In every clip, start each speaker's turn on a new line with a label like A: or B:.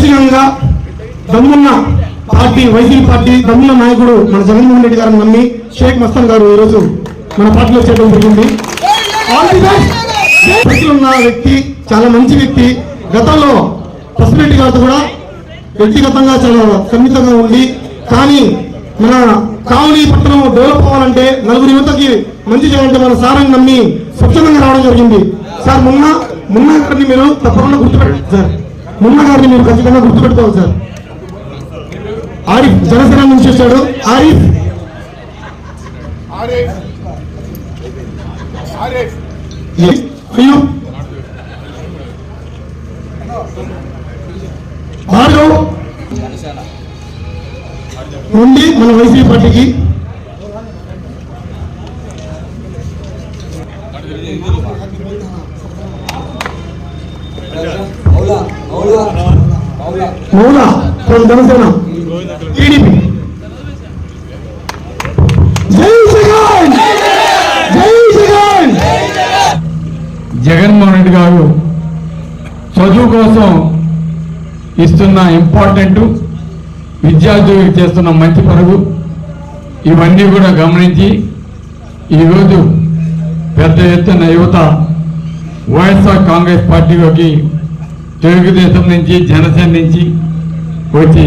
A: రసికంగా దమ్మున్న party YCP party దమ్మున్న నాయకుడు మన జగన్మోహన్ రెడ్డి గారిని నమ్మి షేక్ మస్తాన్ గారు ఈరోజు మన పార్టీలో చేయడం జరిగింది. ఉన్న వ్యక్తి చాలా మంచి వ్యక్తి. గతంలో పసిరెడ్డి గారితో కూడా వ్యక్తిగతంగా చాలా సన్నిహితంగా ఉంది కానీ మన కావలి పట్టణం డెవలప్ అవ్వాలంటే నలుగురి యువతకి మంచి చేయాలంటే మన సారాన్ని నమ్మి స్వచ్ఛందంగా రావడం జరిగింది. సార్ మొన్న మున్నా గారిని మీరు తప్పకుండా గుర్తుపెట్టండి సార్. మున్నా గారిని మీరు ఖచ్చితంగా గుర్తుపెట్టుకోవాలి సార్. ఆరిఫ్ జనసేన నుంచి వచ్చాడు ఆరిఫ్ అయ్యో. భార్గవ్ నుండి మన వైసీపీ పార్టీకి. మౌలా ఫ్రమ్ జనసేన టీడీపీ. జగన్!
B: జగన్మోహన్ రెడ్డి గారు చదువు కోసం ఇస్తున్న ఇంపార్టెంట్ విద్యార్థులకు చేస్తున్న మంచి పరుగు. ఇవన్నీ కూడా గమనించి ఈరోజు పెద్ద ఎత్తున యువత వైఎస్ఆర్ కాంగ్రెస్ పార్టీలోకి తెలుగుదేశం నుంచి జనసేన నుంచి వచ్చి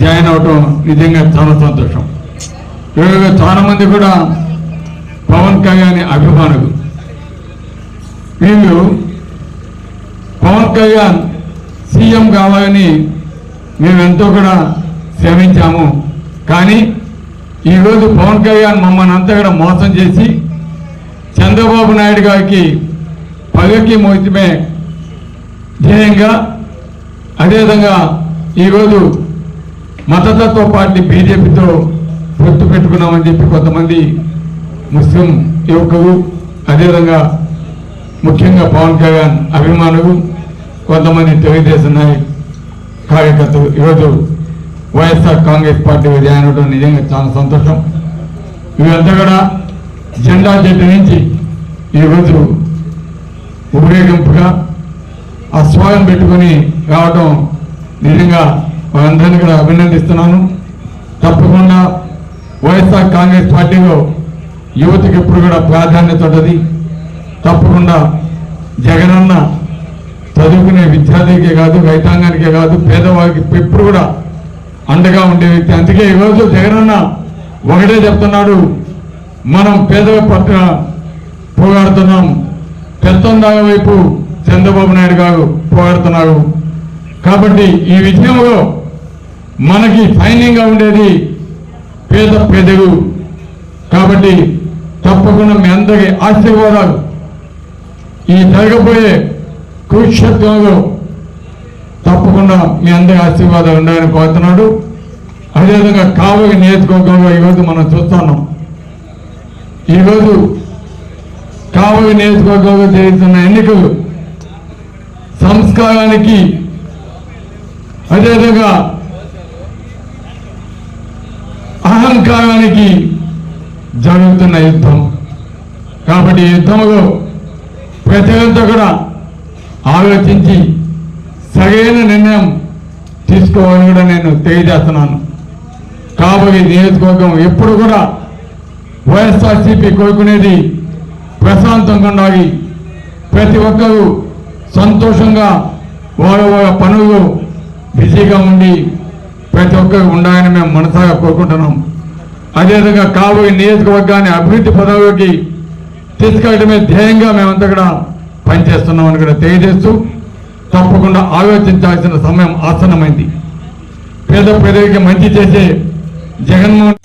B: జాయిన్ అవటం నిజంగా చాలా సంతోషం. ఈరోజు చాలా మంది కూడా పవన్ కళ్యాణ్ అభిమానులు. వీళ్ళు పవన్ కళ్యాణ్ సీఎం కావాలని మేమెంతో కూడా శ్రమించాము. కానీ ఈరోజు పవన్ కళ్యాణ్ మమ్మల్ని అంతా కూడా మోసం చేసి చంద్రబాబు నాయుడు గారికి పగకి మోసమే ధ్యేయంగా అదేవిధంగా ఈరోజు మతతత్వ పార్టీ బీజేపీతో పొత్తు పెట్టుకున్నామని చెప్పి కొంతమంది ముస్లిం యువకులు అదేవిధంగా ముఖ్యంగా పవన్ కళ్యాణ్ అభిమానులు కొంతమంది తెలుగుదేశం నాయకు కార్యకర్తలు ఈరోజు వైఎస్ఆర్ కాంగ్రెస్ పార్టీ జాయిన్ అవడం నిజంగా చాలా సంతోషం. వీళ్ళంతా కూడా జెండా చెట్టు నుంచి ఈరోజు ఊరేగింపుగా ఆస్వాదం పెట్టుకొని రావడం నిజంగా వాళ్ళందరినీ కూడా అభినందిస్తున్నాను. తప్పకుండా వైఎస్ఆర్ కాంగ్రెస్ పార్టీలో యువతకి ఎప్పుడు కూడా ప్రాధాన్యత ఉంటుంది తప్పకుండా జగనన్న చదువుకునే విద్యార్థికే కాదు రైతాంగానికే కాదు పేదవారికి ఎప్పుడు కూడా అండగా ఉండే వ్యక్తి. అందుకే ఈరోజు జగనన్న ఒకటే చెప్తున్నాడు మనం పేదల పట్ల పోరాడుతున్నాం. పెద్ద వైపు చంద్రబాబు నాయుడు గారు పోరాడుతున్నారు. కాబట్టి ఈ విజయంలో మనకి సైన్యంగా ఉండేది పేద పేదలు కాబట్టి తప్పకుండా మీ అందరి ఆశీర్వాదాలు. ఈ జరగబోయే కురుక్షేత్రంలో తప్పకుండా మీ అందరి ఆశీర్వాదాలు ఉండాలని కోరుతున్నాడు. అదేవిధంగా కావలి నియోజకవర్గంలో ఈరోజు మనం చూస్తున్నాం. ఈరోజు కావలి నియోజకవర్గంలో జరుగుతున్న ఎన్నికలు సంస్కారానికి అదేవిధంగా అహంకారానికి జరుగుతున్న యుద్ధం. కాబట్టి యుద్ధంలో ప్రతి ప్రజలంతా కూడా ఆలోచించి సరైన నిర్ణయం తీసుకోవాలని కూడా నేను తెలియజేస్తున్నాను. కాబట్టి నియోజకవర్గం ఎప్పుడు కూడా వైఎస్ఆర్సీపీ కోరుకునేది ప్రశాంతంగా ఉండాలి. ప్రతి ఒక్కరూ సంతోషంగా వాళ్ళ వాళ్ళ పనులు బిజీగా ఉండి ప్రతి ఒక్కరు ఉండాలని మేము మనసాగా కోరుకుంటున్నాం. అదేవిధంగా కాబోయే నియోజకవర్గాన్ని అభివృద్ధి పదవికి తీసుకెళ్ళడమే ధ్యేయంగా మేమంతా కూడా పనిచేస్తున్నామని కూడా తెలియజేస్తూ తప్పకుండా ఆలోచించాల్సిన సమయం ఆసన్నమైంది. పేద ప్రజలకి మంచి చేసే జగన్మోహన్